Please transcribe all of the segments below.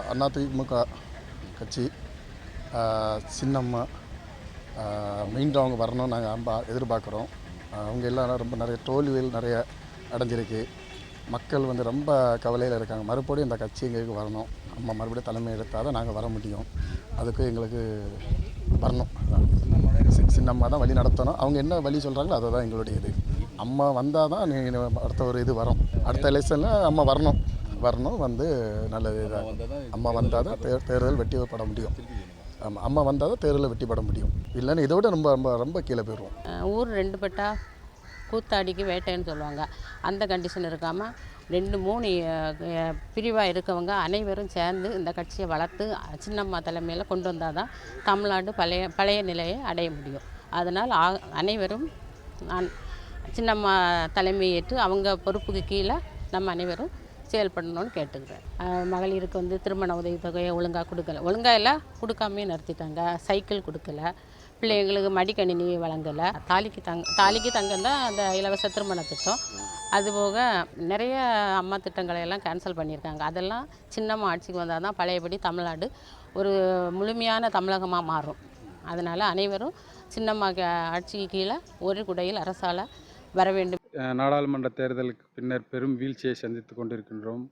அதிமுக கட்சி சின்னம்மா மீண்டும் அவங்க வரணும் நாங்கள் ரொம்ப எதிர்பார்க்குறோம். அவங்க எல்லாம் ரொம்ப நிறைய தோல்விகள் நிறைய அடைஞ்சிருக்கு. மக்கள் வந்து ரொம்ப கவலையில் இருக்காங்க. மறுபடியும் இந்த கட்சி எங்களுக்கு வரணும். அம்மா மறுபடியும் தலைமை எடுத்தால் தான் நாங்கள் வர முடியும். அதுக்கு எங்களுக்கு வரணும். சின்னம்மா தான் வழி நடத்தணும். அவங்க என்ன வழி சொல்கிறாங்களோ அதை தான் எங்களுடைய இது. அம்மா வந்தால் தான் நீ அடுத்த ஒரு இது வரும். அடுத்த எலெக்ஷனில் அம்மா வரணும். வரணும் வந்து நல்லது இதாக. அம்மா வந்தால் தான் தேர்தல் வெற்றி பெற முடியும். ஆமாம் அம்மா வந்தால் தான் தேர்தலில் பெற முடியும். இல்லைன்னா இதை விட ரொம்ப ரொம்ப ரொம்ப கீழே போயிடுவோம். ஊர் ரெண்டு பட்டா கூத்தாடிக்கு வேட்டைன்னு சொல்லுவாங்க. அந்த கண்டிஷன் இருக்காமல் ரெண்டு மூணு பிரிவாக இருக்கவங்க அனைவரும் சேர்ந்து இந்த கட்சியை வளர்த்து சின்னம்மா தலைமையில் கொண்டு வந்தால் தான் தமிழ்நாடு பழைய பழைய நிலையை அடைய முடியும். அதனால் ஆ- அனைவரும் நான் சின்னம்மா தலைமையேற்று அவங்க பொறுப்புக்கு கீழே நம்ம அனைவரும் செயல்படணும்னு கேட்டுக்கிறேன். மகளிருக்கு வந்து திருமண உதவித்தொகையை ஒழுங்காக கொடுக்கல. ஒழுங்காக எல்லாம் கொடுக்காமே நிறுத்திட்டாங்க. சைக்கிள் கொடுக்கல. பிள்ளைங்களுக்கு மடிக்கணினி வழங்கலை. தாலிக்கு தங்க தாலிக்கு தங்கம் தான் அந்த இலவச திருமண திட்டம். அதுபோக நிறைய அம்மா திட்டங்களை எல்லாம் கேன்சல் பண்ணியிருக்காங்க. அதெல்லாம் சின்னம்மா ஆட்சிக்கு வந்தால் தான் பழையபடி தமிழ்நாடு ஒரு முழுமையான தமிழகமாக மாறும். அதனால் அனைவரும் சின்னம்மா க- ஆட்சிக்கு கீழே ஒரு குடையில் அரசால் வர வேண்டும். நாடாளுமன்ற தேர்தலுக்கு பின்னர் பெரும் வீழ்ச்சியை சந்தித்து கொண்டிருக்கின்றோம்.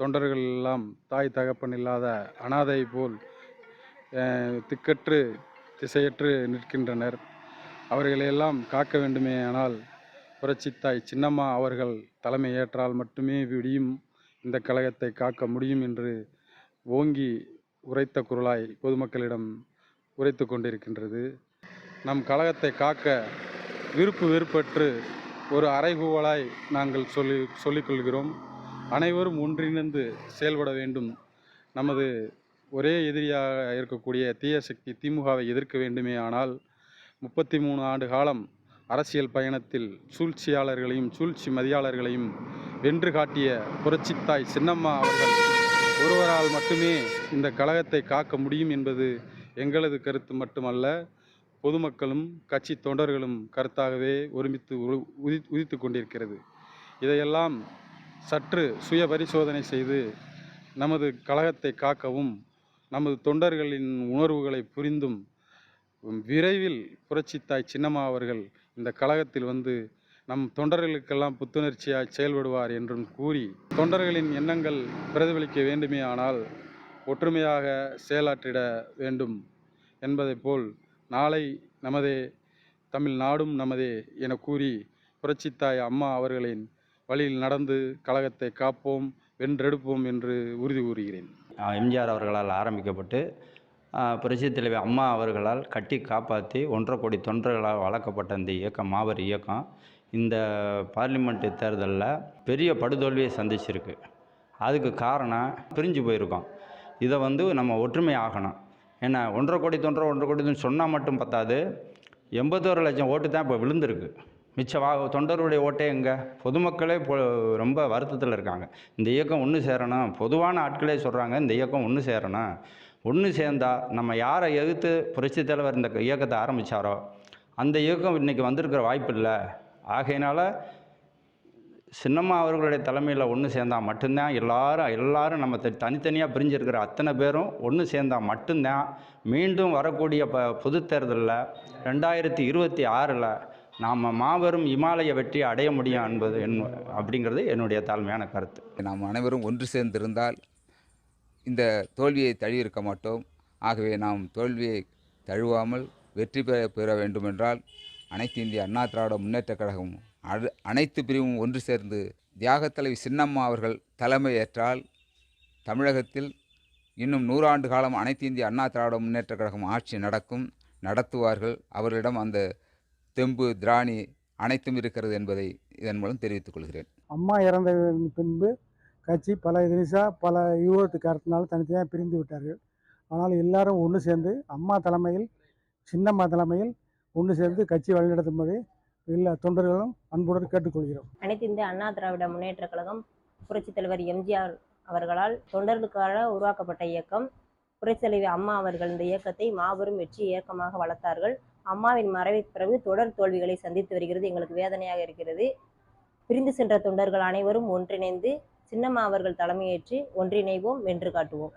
தொண்டர்கள் எல்லாம் தாய் தகப்பன் இல்லாத அனாதை போல் திக்கற்று திசையற்று நிற்கின்றனர். அவர்களையெல்லாம் காக்க வேண்டுமே ஆனால் புரட்சித்தாய் சின்னம்மா அவர்கள் தலைமை ஏற்றால் மட்டுமே விடியும். இந்த கழகத்தை காக்க முடியும் என்று ஓங்கி உரைத்த குரலாய் பொதுமக்களிடம் உரைத்து கொண்டிருக்கின்றது. நம் கழகத்தை காக்க விருப்பு வெறுப்பற்று ஒரு அறைகூவலாய் நாங்கள் சொல்லி சொல்லிக்கொள்கிறோம். அனைவரும் ஒன்றிணைந்து செயல்பட வேண்டும். நமது ஒரே எதிரியாக இருக்கக்கூடிய தீய சக்தி திமுகவை எதிர்க்க வேண்டுமே ஆனால் முப்பத்தி மூணு ஆண்டு காலம் அரசியல் பயணத்தில் சூழ்ச்சியாளர்களையும் சூழ்ச்சி மதியாளர்களையும் வென்று காட்டிய புரட்சித்தாய் சின்னம்மா அவர்கள் ஒருவரால் மட்டுமே இந்த கழகத்தை காக்க முடியும் என்பது எங்களது கருத்து மட்டுமல்ல. பொதுமக்களும் கட்சி தொண்டர்களும் கருத்தாகவே ஒருமித்து உரு- உதி உதித்து கொண்டிருக்கிறது. இதையெல்லாம் சற்று சுய பரிசோதனை செய்து நமது கழகத்தை காக்கவும் நமது தொண்டர்களின் உணர்வுகளை புரிந்தும் விரைவில் புரட்சித்தாய் சின்னம்மா அவர்கள் இந்த கழகத்தில் வந்து நம் தொண்டர்களுக்கெல்லாம் புத்துணர்ச்சியாய் செயல்படுவார் என்றும் கூறி தொண்டர்களின் எண்ணங்கள் பிரதிபலிக்க வேண்டுமே ஆனால் ஒற்றுமையாக செயலாற்றிட வேண்டும் என்பதைப் போல் நாளை நமதே தமிழ்நாடும் நமதே என கூறி புரட்சித்தாய் அம்மா அவர்களின் வழியில் நடந்து கழகத்தை காப்போம் வென்றெடுப்போம் என்று உறுதி கூறுகிறேன். எம்ஜிஆர் அவர்களால் ஆரம்பிக்கப்பட்டு புரட்சித் தலைவி அம்மா அவர்களால் கட்டி காப்பாற்றி ஒன்றரை கோடி தொண்டர்களால் வளர்க்கப்பட்ட இந்த இயக்கம் மாபெரும் இயக்கம் இந்த பார்லிமெண்ட்டு தேர்தலில் பெரிய படுதோல்வியை சந்திச்சிருக்கு. அதுக்கு காரணம் பிரிஞ்சு போயிருக்கோம். இதை வந்து நம்ம ஒற்றுமை ஆகணும். ஏன்னா ஒன்றரை கோடி தொண்டரை ஒன்றரை கோடி சொன்னால் மட்டும் பத்தாது. எண்பத்தோரு லட்சம் ஓட்டு தான் இப்போ விழுந்திருக்கு. மிச்ச வா தொண்டருடைய ஓட்டே எங்கே? பொதுமக்களே இப்போ ரொம்ப வருத்தத்தில் இருக்காங்க. இந்த இயக்கம் ஒன்று சேரணும். பொதுவான ஆட்களே சொல்கிறாங்க இந்த இயக்கம் ஒன்று சேரணும். ஒன்று சேர்ந்தா நம்ம யாரை எதிர்த்து புரட்சித் தலைவர் இந்த இயக்கத்தை ஆரம்பித்தாரோ அந்த இயக்கம் இன்றைக்கி வந்திருக்கிற வாய்ப்பு இல்லை. ஆகையினால சின்னம்மா அவர்களுடைய தலைமையில் ஒன்று சேர்ந்தால் மட்டும்தான் எல்லாரும் எல்லாரும் நம்ம த- தனித்தனியாக பிரிஞ்சிருக்கிற அத்தனை பேரும் ஒன்று சேர்ந்தால் மட்டும்தான் மீண்டும் வரக்கூடிய ப பொது தேர்தலில் ரெண்டாயிரத்தி இருபத்தி ஆறில் நாம் மாபெரும் இமாலய வெற்றி அடைய முடியும் என்பது என் அப்படிங்கிறது என்னுடைய தாழ்மையான கருத்து. நாம் அனைவரும் ஒன்று சேர்ந்திருந்தால் இந்த தோல்வியை தழுவியிருக்க மாட்டோம். ஆகவே நாம் தோல்வியை தழுவாமல் வெற்றி பெற பெற வேண்டுமென்றால் அனைத்து இந்திய அண்ணா திராவிட முன்னேற்றக் கழகம் அடு அனைத்து பிரிவும் ஒன்று சேர்ந்து தியாகத் தலைவி சின்னம்மா அவர்கள் தலைமை ஏற்றால் தமிழகத்தில் இன்னும் நூறாண்டு காலம் அனைத்து இந்திய அண்ணா திராவிட முன்னேற்ற கழகம் ஆட்சி நடக்கும் நடத்துவார்கள். அவர்களிடம் அந்த தெம்பு திராணி அனைத்தும் இருக்கிறது என்பதை இதன் மூலம் தெரிவித்துக் கொள்கிறேன். அம்மா இறந்த பின்பு கட்சி பல தினிசா பல யூகத்து கருத்தினால் தனித்தனியாக பிரிந்து விட்டார்கள். ஆனால் எல்லாரும் ஒன்று சேர்ந்து அம்மா தலைமையில் சின்னம்மா தலைமையில் ஒன்று சேர்ந்து கட்சி வழிநடத்தும்படி எல்லா தொண்டர்களும் அன்புடன் கேட்டுக்கொள்கிறோம். அனைத்து இந்திய அண்ணா திராவிட முன்னேற்றக் கழகம் புரட்சித் தலைவர் எம்ஜிஆர் அவர்களால் தொண்டர்களுக்காக உருவாக்கப்பட்ட இயக்கம். புரட்சித் அம்மா அவர்கள் இந்த இயக்கத்தை மாபெரும் வெற்றி இயக்கமாக வளர்த்தார்கள். அம்மாவின் மறைவை பிறகு தொடர் தோல்விகளை சந்தித்து வருகிறது. எங்களுக்கு வேதனையாக இருக்கிறது. பிரிந்து சென்ற தொண்டர்கள் அனைவரும் ஒன்றிணைந்து சின்னம்மா அவர்கள் தலைமையேற்று ஒன்றிணைவோம் வென்று காட்டுவோம்.